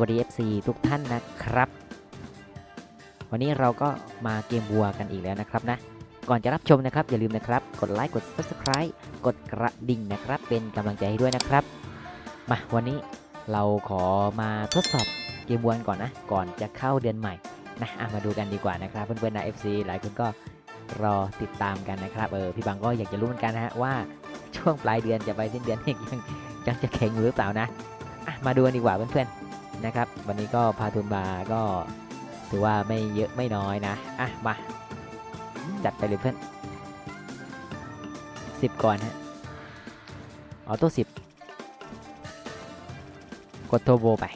วัสดี FC ทุกท่านนะครับ วันนี้เราก็มาเกมวัวกันอีกแล้วนะครับนะ ก่อนจะรับชมนะครับ อย่าลืมนะครับ กดไลค์กด Subscribe กดกระดิ่งนะครับ เป็นกำลังใจให้ด้วยนะครับ มาวันนี้เราขอมาทดสอบเกมวัวก่อนนะ ก่อนจะเข้าเดือนใหม่นะมาดูกันดีกว่านะครับ เพื่อนๆนะ FC หลายคนก็รอติดตามกันนะครับเออพี่บังก็อยากจะรู้เหมือนกันนะฮะว่าช่วงปลายเดือนจะไปสิ้นเดือนยังยังจะแข่งหรือเปล่านะอะมาดูกันดีกว่าเพื่อนๆ นะครับ วันนี้ก็พาทุนบาก็ถือว่าไม่เยอะไม่น้อยนะ อะ มา จัดไปเลยเพื่อนสิบก่อนฮะออโต้สิบกดโทโบไป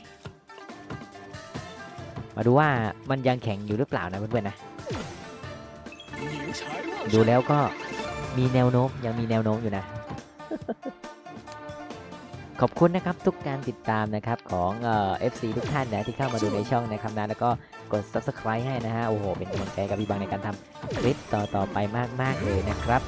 มาดูว่ามันยังแข็งอยู่หรือเปล่านะเพื่อนๆนะ ดูแล้วก็มีแนวโน้มยังมีแนวโน้มอยู่นะ ขอบคุณนะครับทุกการติดตามนะครับของเอฟซีทุกท่านนะที่เข้ามาดูในช่องนะครับนะแล้วก็กด subscribe ให้นะฮะโอ้โหเป็นกำลังใจกับพี่บังในการทำคลิปต่อต่อๆไปมากๆเลยนะครับ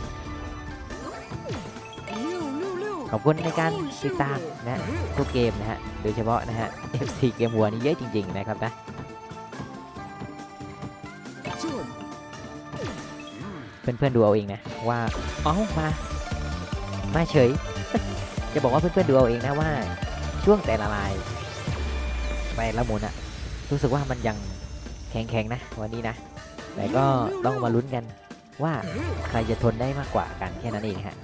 ขอบคุณในการติดตามนะทุกเกมนะฮะโดยเฉพาะนะฮะ FC เกมวัวนี่เยอะจริง ๆ นะครับนะเพื่อนๆดูเอาเองนะว่าเอ้ามามาเฉย จะบอกว่าเพื่อนๆดูเอาเองนะว่าช่วงแต่ละลายแต่ละมุนอะรู้สึกว่ามันยังแข็งๆนะ วันนี้นะ แต่ก็ต้องมาลุ้นกันว่าใครจะทนได้มากกว่ากันแค่นั้นเองฮะ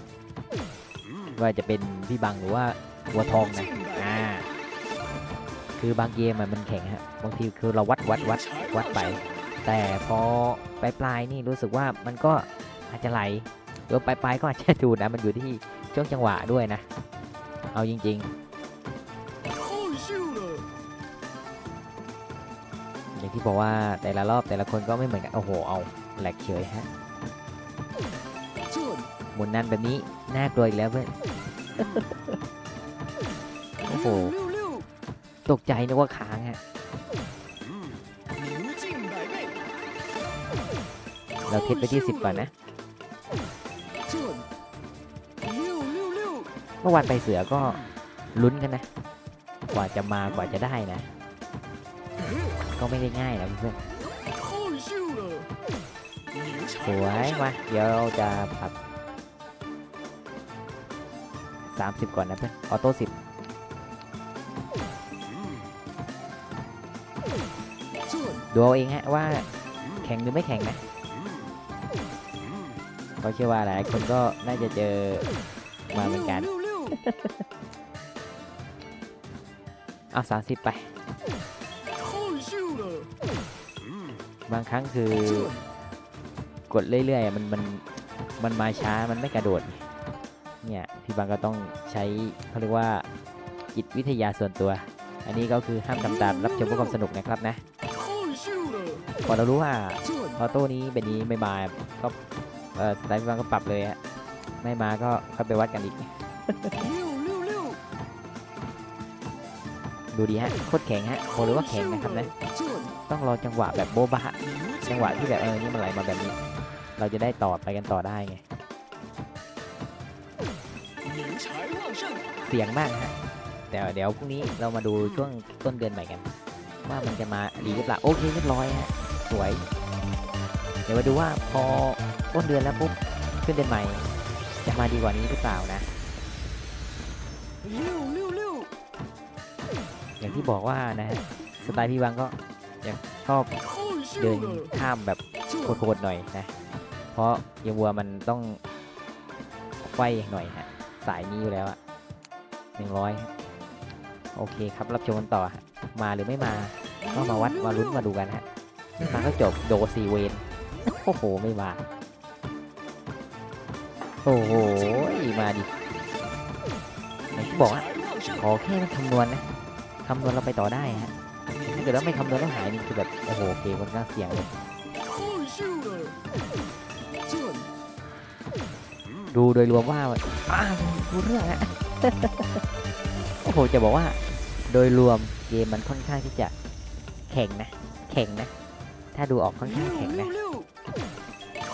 ว่าจะเป็นพี่บังหรือว่าวัวทองนะอ่าคือบางเกมมันแข็งฮะบางทีคือเราวัดวัดวัดวัดไป แต่พอปลายปลายๆนี่รู้สึกว่ามันก็อาจจะไหลหรือปลายปลายๆก็อาจจะดูนะมันอยู่ที่ช่วงจังหวะด้วยนะ เอาจริงๆ อย่างที่บอกว่าแต่ละรอบแต่ละคนก็ไม่เหมือนกัน โอ้โห เอาแหลกเฉยฮะหมุนนั่นแบบนี้ น่ากลัวอีกแล้วเพื่อน โอ้โห ตกใจนึกว่าค้างฮะเราเทสไปที่ 10 ก่อนนะ เมื่อวานไปเสือก็ลุ้นกันนะ กว่าจะมากว่าจะได้นะ ก็ไม่ได้ง่ายนะเพื่อนสวยมาเดี๋ยวเราจะปรับ 30 ก่อนนะเพื่อนออโต้10ดูเอาเองฮะว่าแข่งหรือไม่แข่งนะเพราะเชื่อว่าหลายคนก็น่าจะเจอมาเหมือนกัน เอาสามสิบไป บางครั้งคือกดเรื่อยๆอะมันมันมันมาช้ามันไม่กระโดด เนี่ยพี่บางก็ต้องใช้เขาเรียกว่าจิตวิทยาส่วนตัว อันนี้ก็คือห้ามทำตามรับชมเพื่อความสนุกนะครับนะพอเรารู้ว่าออโต้นี้เป็นนี้ไม่มาก็เออสไตล์พี่บางก็ปรับเลยฮะไม่มาก็ค่อยไปวัดกันอีก ดูดีฮะโคตรแข็งฮะโคหรือว่าแข็งนะครับนะต้องรอจังหวะแบบโบบะจังหวะที่แบบเออนี่มันไหลมาแบบนี้ เราจะได้ต่อไปกันต่อได้ไงเสียงมากฮะแต่เดี๋ยวพรุ่งนี้เรามาดูช่วงต้นเดือนใหม่กัน ว่ามันจะมาดีหรือเปล่าโอเคเรียบร้อยฮะสวย เดี๋ยวมาดูว่าพอต้นเดือนแล้วปุ๊บขึ้นเดือนใหม่ จะมาดีกว่านี้หรือเปล่านะ อย่างที่บอกว่านะฮะสไตล์พี่วังก็ยังชอบเดินข้ามแบบโคตรๆหน่อยนะ เพราะเยาวัวมันต้องไฟหน่อยฮะสายนี้อยู่แล้วอะหนึ่งร้อยโอเคครับรับชมกันต่อฮะมาหรือไม่มาก็มาวัดมาลุ้นมาดูกันฮะมาก็จบโดซีเวนโอ้โหไม่มาโอ้โหมาดิอย่างที่ บอกอะขอแค่มันคำนวณนะคำนวณเราไปต่อได้ฮะถ้าเกิดว่าไม่คำนวณแล้วหายนี่คือแบบโอ้โหเกมค่อนข้างเสี่ยงเลยดูโดยรวมว่าอ้าวดูเรื่องฮะโอ้โหจะบอกว่า โดยรวมเกมมันค่อนข้างที่จะแข็งนะ แข็งนะ ถ้าดูออกค่อนข้างแข็งนะ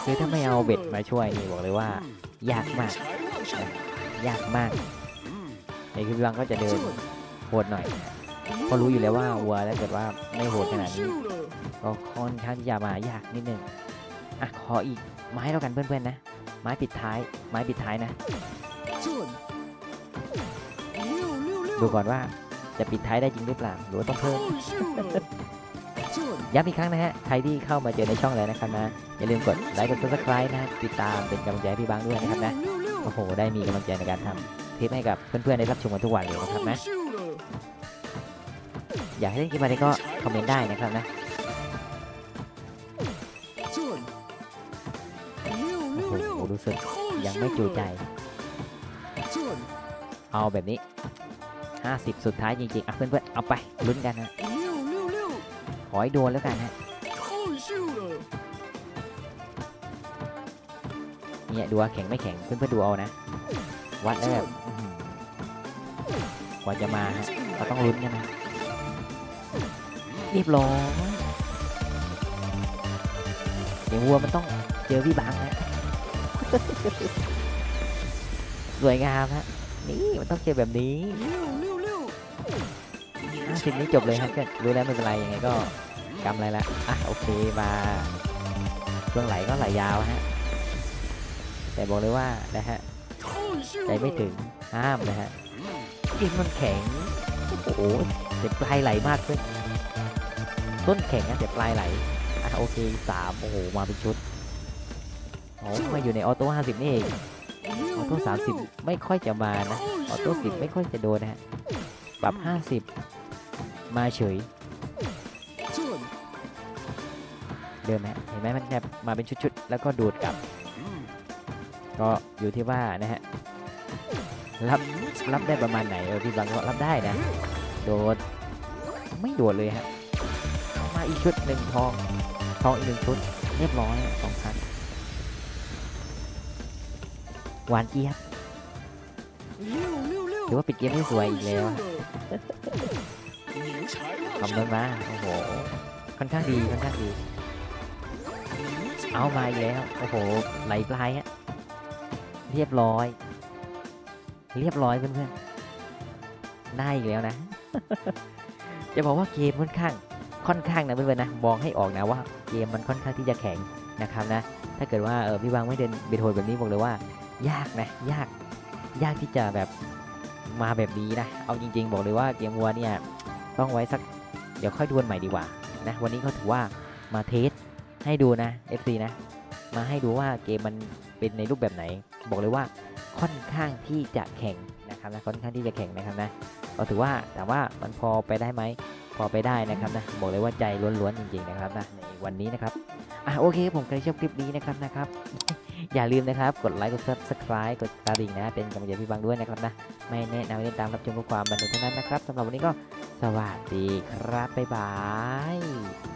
คือถ้าไม่เอาเบ็ดมาช่วยนี่บอกเลยว่ายากมากนะยากมาก ไอ้คือพี่บังก็จะเดินโหดหน่อยเพราะรู้อยู่แล้วว่าวัวถ้าเกิดว่าไม่โหดขนาดนี้ก็ค่อนข้างที่จะมายากนิดนึงอะขออีกไม้แล้วกันเพื่อนๆนะ ไม้ปิดท้ายไม้ปิดท้ายนะดูก่อนว่าจะปิดท้ายได้จริงหรือเปล่าหรือว่าต้องเพิ่มย้ำอีกครั้งนะฮะใครที่เข้ามาเจอในช่องแล้วนะครับนะอย่าลืมกดไลค์กด subscribe นะติดตามเป็นกำลังใจให้พี่บางด้วยนะครับนะโอ้โหได้มีกำลังใจในการทำ คลิปให้กับเพื่อนๆได้รับชมกันทุกวันเลยนะครับนะอยากให้เล่นคลิปอะไรก็คอมเมนต์ได้นะครับนะโอ้โหรู้สึกยังไม่จูใจ เอาแบบนี้ 50 สุดท้ายจริงๆอะเพื่อนๆเอาไปลุ้นกันนะขอให้โดนแล้วกันฮะเนี่ยดูว่าแข็งไม่แข็งเพื่อนๆดูเอานะ วัดแล้วแบบอื้อหือกว่าจะมาฮะเราต้องลุ้นกันนะเรียบร้อยเดี๋ยววัวมันต้องเจอพี่บังนะสวยงามฮะนี่มันต้องเจอแบบนี้ห้าสิบนี้จบเลยครับเพื่อนรู้แล้วไม่เป็นไรยังไงก็กำไรละอะโอเคมาช่วงไหลก็ไหลยาวฮะแต่บอกเลยว่านะฮะ ใจไม่ถึงห้ามนะฮะกินมันแข็ง โอ้โหแต่ปลายไหลมากเพื่อนต้นแข็งนะแต่ปลายไหลอะโอเคสามโอ้โหมาเป็นชุดโอ้มาอยู่ในออโต้ห้าสิบนี่เองออโต้สามสิบไม่ค่อยจะมานะออโต้สิบไม่ค่อยจะโดนนะฮะปรับห้าสิบมาเฉยเดิมไหมเห็นไหมมันแบบมาเป็นชุดๆ แล้วก็ดูดกลับ ก็อยู่ที่ว่านะฮะ รับรับได้ประมาณไหนเออพี่บังก็รับได้นะ โดดไม่โดดเลยฮะมาอีกชุดหนึ่งทองทองอีกหนึ่งชุด เรียบร้อยสองพันหวานเจี๊ยบถือว่าปิดเกมได้สวยอีกแล้วอะคำนวณมาโอ้โหค่อนข้างดีค่อนข้างดี เอามาอีกแล้ว โอ้โหไหลปลายฮะเรียบร้อย เรียบร้อยเพื่อนๆได้อีกแล้วนะ จะบอกว่าเกมค่อนข้างค่อนข้างนะเพื่อนๆนะมองให้ออกนะว่าเกมมันค่อนข้างที่จะแข็งนะครับนะ ถ้าเกิดว่าเออพี่บางไม่เดินเบทโฮแบบนี้บอกเลยว่า ยากนะ ยาก ยากที่จะแบบมาแบบนี้นะ เอาจริง ๆ บอกเลยว่าเกมวัวเนี่ยต้องไว้สักเดี๋ยวค่อยดวลใหม่ดีกว่านะวันนี้ก็ถือว่ามาเทสให้ดูนะ FC นะ มาให้ดูว่าเกมมันเป็นในรูปแบบไหน บอกเลยว่า ค่อนข้างที่จะแข็งนะครับนะค่อนข้างที่จะแข็งนะครับนะก็ถือว่าแต่ว่ามันพอไปได้ไหมพอไปได้นะครับนะบอกเลยว่าใจล้วนๆจริงๆนะครับนะในวันนี้นะครับอะโอเคผมใครชอบคลิปนี้นะครับนะครับ อย่าลืมนะครับกดไลค์กด subscribe กดกระดิ่งนะเป็นกำลังใจพี่บังด้วยนะครับนะไม่แนะนำให้ตามรับชมเพื่อความบันเทิงเท่านั้นนะครับสำหรับวันนี้ก็สวัสดีครับบ๊ายบาย